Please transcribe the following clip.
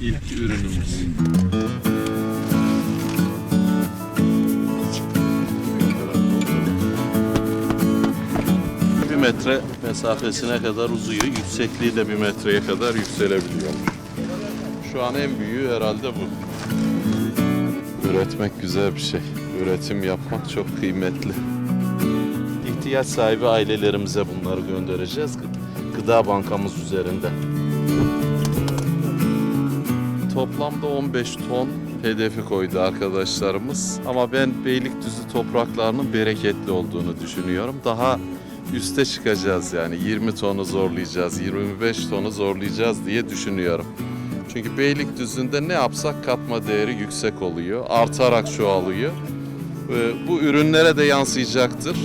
İlk ürünümüz. Bir metre mesafesine kadar uzuyor. Yüksekliği de bir metreye kadar yükselebiliyor. Şu an en büyüğü herhalde bu. Üretmek güzel bir şey. Üretim yapmak çok kıymetli. İhtiyaç sahibi ailelerimize bunları göndereceğiz. Gı- Gıda bankamız üzerinde. Toplamda 15 ton hedefi koydu arkadaşlarımız. Ama ben Beylikdüzü topraklarının bereketli olduğunu düşünüyorum. Daha üste çıkacağız yani 20 tonu zorlayacağız, 25 tonu zorlayacağız diye düşünüyorum. Çünkü Beylikdüzü'nde ne yapsak katma değeri yüksek oluyor, artarak çoğalıyor. Bu ürünlere de yansıyacaktır.